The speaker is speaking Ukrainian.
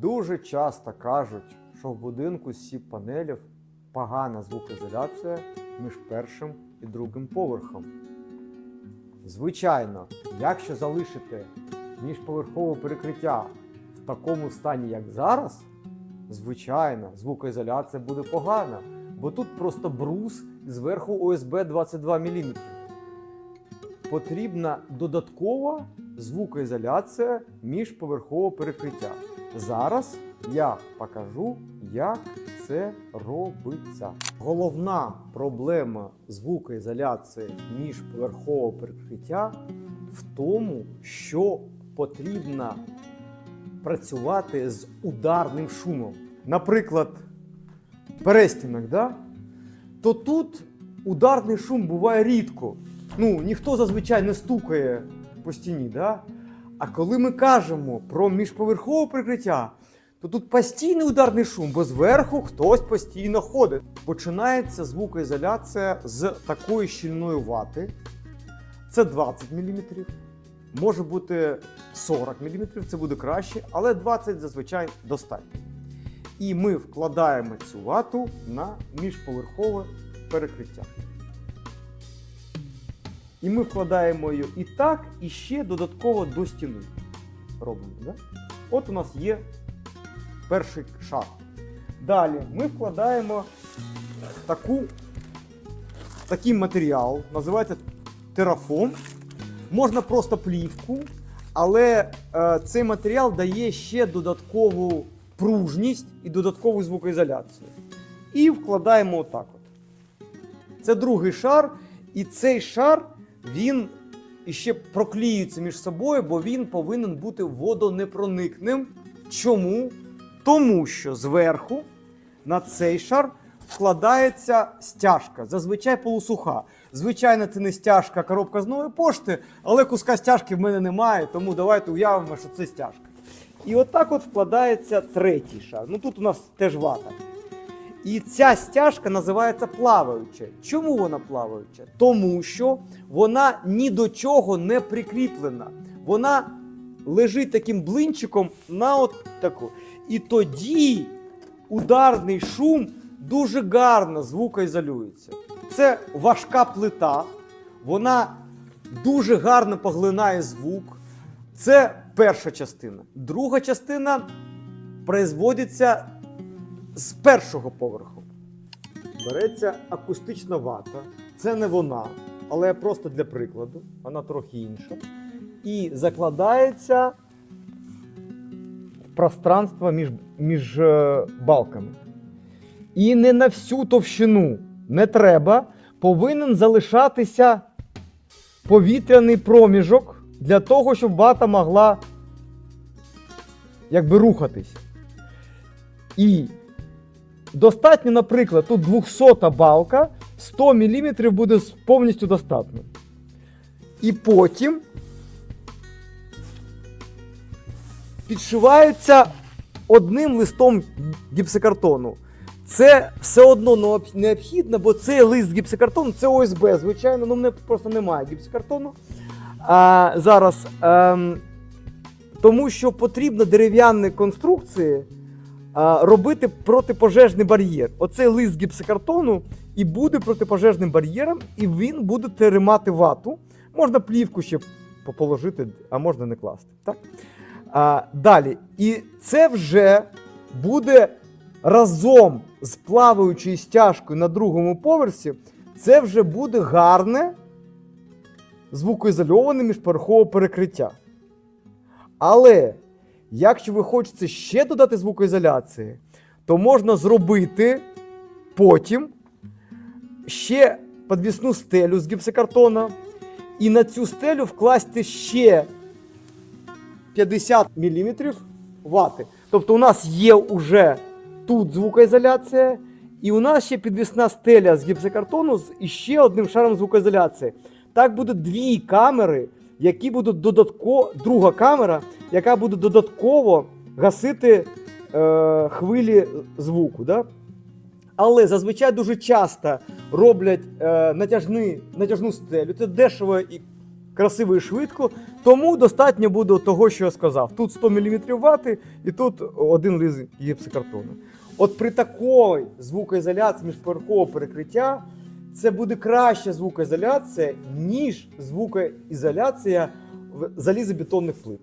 Дуже часто кажуть, що в будинку з сіп панелів погана звукоізоляція між першим і другим поверхом. Звичайно, якщо залишити міжповерхове перекриття в такому стані, як зараз, звичайно, звукоізоляція буде погана, бо тут просто брус зверху ОСБ 22 мм. Потрібна додаткова звукоізоляція міжповерхового перекриття. Зараз я покажу, як це робиться. Головна проблема звукоізоляції міжповерхового перекриття в тому, що потрібно працювати з ударним шумом. Наприклад, перестінок, да? то тут ударний шум буває рідко. Ну, ніхто зазвичай не стукає по стіні. Да? А коли ми кажемо про міжповерхове прикриття, то тут постійний ударний шум, бо зверху хтось постійно ходить. Починається звукоізоляція з такої щільної вати. Це 20 мм. Може бути 40 мм, це буде краще, але 20 зазвичай достатньо. І ми вкладаємо цю вату на міжповерхове перекриття. І ми вкладаємо її і так, і ще додатково до стіни. Робимо. Да? От у нас є перший шар. Далі ми вкладаємо таку, такий матеріал, називається терафон. Можна просто плівку, але е, цей матеріал дає ще додаткову пружність і додаткову звукоізоляцію. І вкладаємо отак. От. Це другий шар, і цей шар він іще проклеюється між собою, бо він повинен бути водонепроникним. Чому? Тому що зверху на цей шар вкладається стяжка, зазвичай полусуха. Звичайно, це не стяжка коробка з нової пошти, але куска стяжки в мене немає, тому давайте уявимо, що це стяжка. І отак от вкладається третій шар. Ну тут у нас теж вата. І ця стяжка називається плаваюча. Чому вона плаваюча? Тому що вона ні до чого не прикріплена. Вона лежить таким блинчиком на от таку. І тоді ударний шум дуже гарно звукоізолюється. Це важка плита, вона дуже гарно поглинає звук. Це перша частина. Друга частина производиться з першого поверху. Береться акустична вата. Це не вона, але просто для прикладу. Вона трохи інша. І закладається в пространство між, між е, балками. І не на всю товщину не треба. Повинен залишатися повітряний проміжок для того, щоб вата могла якби рухатись. І достатньо, наприклад, тут 200 балка, 100 мм буде повністю достатньо. І потім підшиваються одним листом гіпсокартону. Це все одно необхідно, бо це лист гіпсокартону, це ОСБ, звичайно, ну мене просто немає гіпсокартону. А, зараз. ем, тому що потрібно дерев'яні конструкції а, робити протипожежний бар'єр. Оцей лист гіпсокартону і буде протипожежним бар'єром, і він буде тримати вату. Можна плівку ще положити, а можна не класти. Так? А, далі. І це вже буде разом з плаваючою стяжкою на другому поверсі. Це вже буде гарне звукоізольоване міжповерхове перекриття. Але якщо ви хочете ще додати звукоізоляції, то можна зробити потім ще підвісну стелю з гіпсокартона, і на цю стелю вкласти ще 50 мм вати. Тобто у нас є вже тут звукоізоляція, і у нас ще підвісна стеля з гіпсокартону з іще одним шаром звукоізоляції. Так буде дві камери, які будуть додатково, друга камера, яка буде додатково гасити е, хвилі звуку. Да? Але зазвичай дуже часто роблять е, натяжний, натяжну стелю. Це дешево і красиво і швидко. Тому достатньо буде того, що я сказав. Тут 100 мм вати і тут один лист гіпсокартону. От при такій звукоізоляції міжповерхового перекриття це буде краща звукоізоляція, ніж звукоізоляція залізобетонних плит.